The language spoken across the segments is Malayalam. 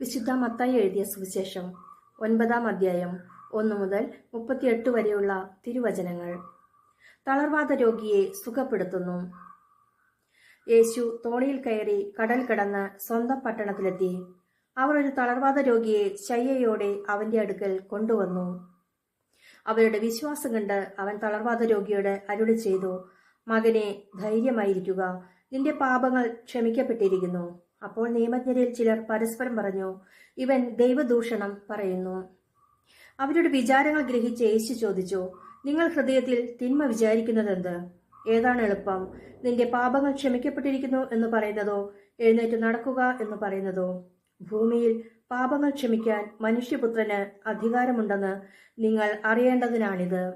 വിശുദ്ധ മത്തായി എഴുതിയ സുവിശേഷം ഒൻപതാം അധ്യായം ഒന്നു മുതൽ മുപ്പത്തിയെട്ട് വരെയുള്ള തിരുവചനങ്ങൾ. തളർവാദ രോഗിയെ സുഖപ്പെടുത്തുന്നു. യേശു തോണിയിൽ കയറി കടൽ കടന്ന് സ്വന്തം പട്ടണത്തിലെത്തി. അവർ ഒരു തളർവാദ രോഗിയെ ശയ്യയോടെ അവന്റെ അടുക്കൽ കൊണ്ടുവന്നു. അവരുടെ വിശ്വാസം കണ്ട് അവൻ തളർവാദ രോഗിയോട് അരുളി ചെയ്തു മകനെ ധൈര്യമായിരിക്കുക. നിന്റെ പാപങ്ങൾ ക്ഷമിക്കപ്പെട്ടിരിക്കുന്നു. അപ്പോൾ നിയമജ്ഞരിൽ ചിലർ പരസ്പരം പറഞ്ഞു ഇവൻ ദൈവദൂഷണം പറയുന്നു. അവരുടെ വിചാരങ്ങൾ ഗ്രഹിച്ച് യേശു ചോദിച്ചു നിങ്ങൾ ഹൃദയത്തിൽ തിന്മ വിചാരിക്കുന്നതെന്ത്? ഏതാണ് എളുപ്പം? നിന്റെ പാപങ്ങൾ ക്ഷമിക്കപ്പെട്ടിരിക്കുന്നു എന്ന് പറയുന്നതോ എഴുന്നേറ്റ് നടക്കുക എന്ന് പറയുന്നതോ? ഭൂമിയിൽ പാപങ്ങൾ ക്ഷമിക്കാൻ മനുഷ്യപുത്രന് അധികാരമുണ്ടെന്ന് നിങ്ങൾ അറിയേണ്ടതിനാണിത്.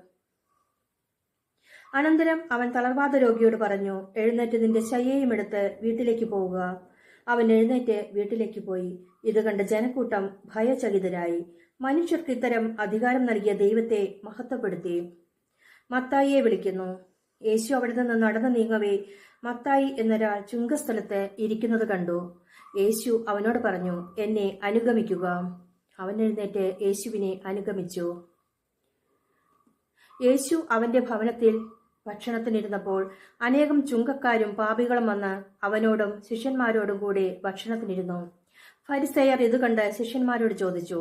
അനന്തരം അവൻ തളർവാദ രോഗിയോട് പറഞ്ഞു എഴുന്നേറ്റ് നിന്റെ ശയ്യയും എടുത്ത് വീട്ടിലേക്ക് പോവുക. അവൻ എഴുന്നേറ്റ് വീട്ടിലേക്ക് പോയി. ഇത് കണ്ട ജനക്കൂട്ടം ഭയചകിതരായി. മനുഷ്യർക്ക് ഇത്തരം അധികാരം നൽകിയ ദൈവത്തെ മഹത്വപ്പെടുത്തി. മത്തായിയെ വിളിക്കുന്നു. യേശു അവിടെ നിന്ന് നടന്നു നീങ്ങവേ. മത്തായി എന്നൊരാൾ ചുങ്കസ്ഥലത്ത് ഇരിക്കുന്നത് കണ്ടു. യേശു അവനോട് പറഞ്ഞു എന്നെ അനുഗമിക്കുക. അവൻ എഴുന്നേറ്റ് യേശുവിനെ അനുഗമിച്ചു. യേശു അവന്റെ ഭവനത്തിൽ ഭക്ഷണത്തിനിരുന്നപ്പോൾ അനേകം ചുങ്കക്കാരും പാപികളും വന്ന് അവനോടും ശിഷ്യന്മാരോടും കൂടെ ഭക്ഷണത്തിനിരുന്നു. ഫരിസയർ ഇത് കണ്ട് ശിഷ്യന്മാരോട് ചോദിച്ചു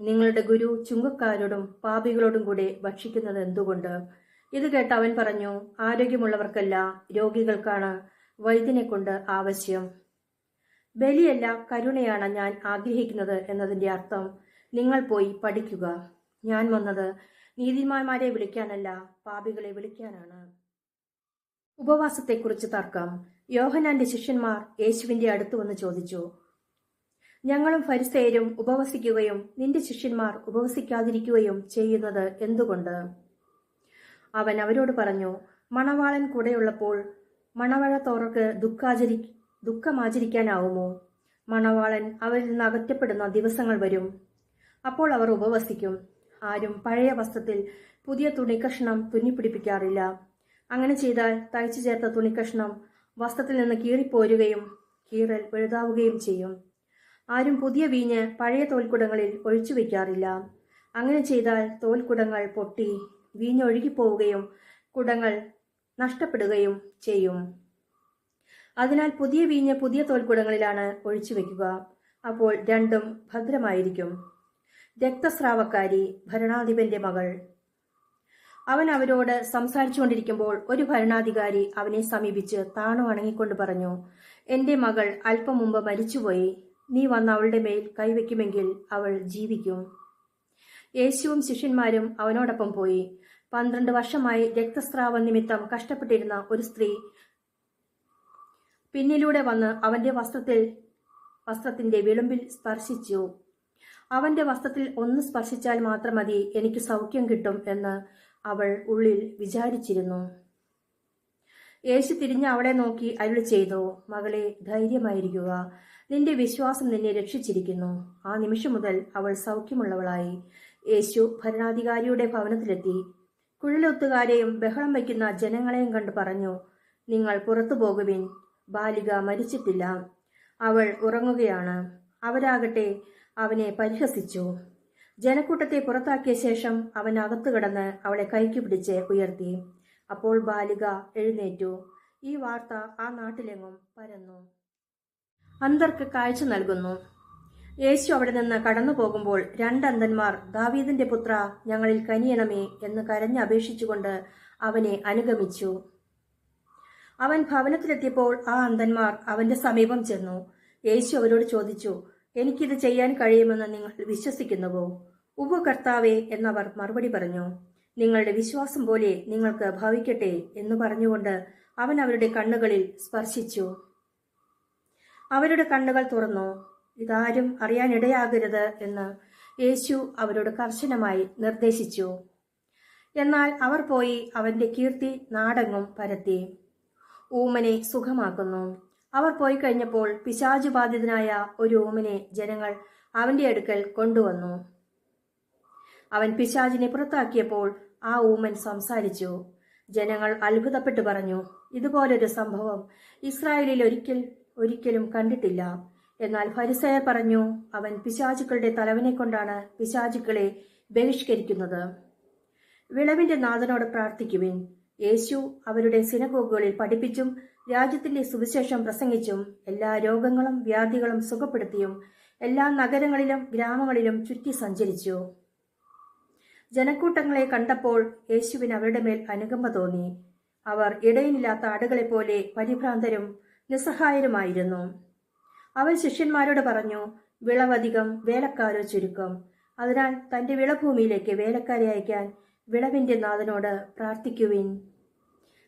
നിങ്ങളുടെ ഗുരു ചുങ്കക്കാരോടും പാപികളോടും കൂടെ ഭക്ഷിക്കുന്നത് എന്തുകൊണ്ട്? ഇത് കേട്ട് അവൻ പറഞ്ഞു ആരോഗ്യമുള്ളവർക്കല്ല രോഗികൾക്കാണ് വൈദ്യനെ കൊണ്ട് ആവശ്യം. ബലിയല്ല കരുണയാണ് ഞാൻ ആഗ്രഹിക്കുന്നത് എന്നതിന്റെ അർത്ഥം നിങ്ങൾ പോയി പഠിക്കുക. ഞാൻ വന്നത് നീതിമാന്മാരെ വിളിക്കാനല്ല പാപികളെ വിളിക്കാനാണ്. ഉപവാസത്തെക്കുറിച്ച് തർക്കം. യോഹനാന്റെ ശിഷ്യന്മാർ യേശുവിന്റെ അടുത്ത് വന്ന് ചോദിച്ചു ഞങ്ങളും ഫരിസേരും ഉപവസിക്കുകയും നിന്റെ ശിഷ്യന്മാർ ഉപവസിക്കാതിരിക്കുകയും ചെയ്യുന്നത് എന്തുകൊണ്ട്? അവൻ അവരോട് പറഞ്ഞു മണവാളൻ കൂടെയുള്ളപ്പോൾ മണവഴത്തോർക്ക് ദുഃഖാചരി ദുഃഖമാചരിക്കാനാവുമോ? മണവാളൻ അവരിൽ നിന്ന് അകറ്റപ്പെടുന്ന ദിവസങ്ങൾ വരും. അപ്പോൾ അവർ ഉപവസിക്കും. ആരും പഴയ വസ്ത്രത്തിൽ പുതിയ തുണിക്കഷ്ണം തുന്നിപ്പിടിപ്പിക്കാറില്ല. അങ്ങനെ ചെയ്താൽ തയ്ച്ചു ചേർത്ത തുണിക്കഷ്ണം വസ്ത്രത്തിൽ നിന്ന് കീറിപ്പോരുകയും കീറൽ വലുതാവുകയും ചെയ്യും. ആരും പുതിയ വീഞ്ഞ് പഴയ തോൽക്കുടങ്ങളിൽ ഒഴിച്ചു വയ്ക്കാറില്ല. അങ്ങനെ ചെയ്താൽ തോൽക്കുടങ്ങൾ പൊട്ടി വീഞ്ഞ് ഒഴുകിപ്പോവുകയും കുടങ്ങൾ നഷ്ടപ്പെടുകയും ചെയ്യും. അതിനാൽ പുതിയ വീഞ്ഞ് പുതിയ തോൽക്കുടങ്ങളിലാണ് ഒഴിച്ചു വയ്ക്കുക. അപ്പോൾ രണ്ടും ഭദ്രമായിരിക്കും. രക്തസ്രാവക്കാരി ഭരണാധിപന്റെ മകൾ. അവൻ അവരോട് സംസാരിച്ചുകൊണ്ടിരിക്കുമ്പോൾ ഒരു ഭരണാധികാരി അവനെ സമീപിച്ച് താണു വണങ്ങിക്കൊണ്ട് പറഞ്ഞു എന്റെ മകൾ അല്പം മുമ്പ് മരിച്ചുപോയി. നീ വന്ന് അവളുടെ മേൽ കൈവയ്ക്കുമെങ്കിൽ അവൾ ജീവിക്കും. യേശുവും ശിഷ്യന്മാരും അവനോടൊപ്പം പോയി. പന്ത്രണ്ട് വർഷമായി രക്തസ്രാവ നിമിത്തം കഷ്ടപ്പെട്ടിരുന്ന ഒരു സ്ത്രീ പിന്നിലൂടെ വന്ന് അവന്റെ വസ്ത്രത്തിൽ വസ്ത്രത്തിന്റെ വിളുമ്പിൽ സ്പർശിച്ചു. അവന്റെ വസ്ത്രത്തിൽ ഒന്ന് സ്പർശിച്ചാൽ മാത്രം മതി എനിക്ക് സൗഖ്യം കിട്ടും എന്ന് അവൾ ഉള്ളിൽ വിചാരിച്ചിരുന്നു. യേശു തിരിഞ്ഞ് അവളെ നോക്കി അരുൾ ചെയ്തു മകളെ ധൈര്യമായിരിക്കുക. നിന്റെ വിശ്വാസം നിന്നെ രക്ഷിച്ചിരിക്കുന്നു. ആ നിമിഷം മുതൽ അവൾ സൗഖ്യമുള്ളവളായി. യേശു ഭരണാധികാരിയുടെ ഭവനത്തിലെത്തി. കുഴലൊത്തുകാരെയും ബഹളം വയ്ക്കുന്ന ജനങ്ങളെയും കണ്ട് പറഞ്ഞു നിങ്ങൾ പുറത്തു പോകുവിൻ. ബാലിക മരിച്ചിട്ടില്ല. അവൾ ഉറങ്ങുകയാണ്. അവരാകട്ടെ അവനെ പരിഹസിച്ചു. ജനക്കൂട്ടത്തെ പുറത്താക്കിയ ശേഷം അവൻ അകത്തു കിടന്ന് അവളെ കൈക്ക് പിടിച്ച് ഉയർത്തി. അപ്പോൾ ബാലിക എഴുന്നേറ്റു. ഈ വാർത്ത ആ നാട്ടിലെങ്ങും പരന്നു. അന്തർക്ക് കാഴ്ച നൽകുന്നു. യേശു അവിടെ നിന്ന് കടന്നു പോകുമ്പോൾ രണ്ടന്തന്മാർ ദാവീദിന്റെ പുത്ര ഞങ്ങളിൽ കനിയണമേ എന്ന് കരഞ്ഞപേക്ഷിച്ചുകൊണ്ട് അവനെ അനുഗമിച്ചു. അവൻ ഭവനത്തിലെത്തിയപ്പോൾ ആ അന്തന്മാർ അവന്റെ സമീപം ചെന്നു. യേശു അവരോട് ചോദിച്ചു എനിക്കിത് ചെയ്യാൻ കഴിയുമെന്ന് നിങ്ങൾ വിശ്വസിക്കുന്നുവോ? ഉവ്വ് കർത്താവേ എന്നവർ മറുപടി പറഞ്ഞു നിങ്ങളുടെ വിശ്വാസം പോലെ നിങ്ങൾക്ക് ഭവിക്കട്ടെ എന്ന് പറഞ്ഞുകൊണ്ട് അവൻ അവരുടെ കണ്ണുകളിൽ സ്പർശിച്ചു. അവരുടെ കണ്ണുകൾ തുറന്നു. ഇതാരും അറിയാനിടയാകരുത് എന്ന് യേശു അവരോട് കർശനമായി നിർദ്ദേശിച്ചു. എന്നാൽ അവർ പോയി അവന്റെ കീർത്തി നാടങ്ങും പരത്തി. ഊമനെ സുഖമാക്കുന്നു. അവർ പോയി കഴിഞ്ഞപ്പോൾ പിശാചു ബാധിതനായ ഒരു ഓമിനെ ജനങ്ങൾ അവന്റെ അടുക്കൽ കൊണ്ടുവന്നു. അവൻ പിശാചിനെ പുറത്താക്കിയപ്പോൾ ആ ഊമൻ സംസാരിച്ചു. ജനങ്ങൾ അത്ഭുതപ്പെട്ടു പറഞ്ഞു ഇതുപോലൊരു സംഭവം ഇസ്രായേലിൽ ഒരിക്കൽ ഒരിക്കലും കണ്ടിട്ടില്ല. എന്നാൽ ഫരിസയർ പറഞ്ഞു അവൻ പിശാചുക്കളുടെ തലവനെ കൊണ്ടാണ് പിശാചുക്കളെ ബഹിഷ്കരിക്കുന്നത്. വിളവിന്റെ നാഥനോട് പ്രാർത്ഥിക്കുവിൻ. യേശു അവരുടെ സിനഗോഗുകളിൽ പഠിപ്പിച്ചും രാജ്യത്തിന്റെ സുവിശേഷം പ്രസംഗിച്ചും എല്ലാ രോഗങ്ങളും വ്യാധികളും സുഖപ്പെടുത്തിയും എല്ലാ നഗരങ്ങളിലും ഗ്രാമങ്ങളിലും ചുറ്റി സഞ്ചരിച്ചു. ജനക്കൂട്ടങ്ങളെ കണ്ടപ്പോൾ യേശുവിന് അവരുടെ മേൽ അനുകമ്പ തോന്നി. അവർ ഇടയിലില്ലാത്ത ആടുകളെപ്പോലെ പരിഭ്രാന്തരും നിസ്സഹായരുമായിരുന്നു. അവൻ ശിഷ്യന്മാരോട് പറഞ്ഞു വിളവധികം വേലക്കാരോ ചുരുക്കം. അതിനാൽ തന്റെ വിളഭൂമിയിലേക്ക് വേലക്കാരെ അയക്കാൻ വിളവിന്റെ നാഥനോട് പ്രാർത്ഥിക്കുവിൻ.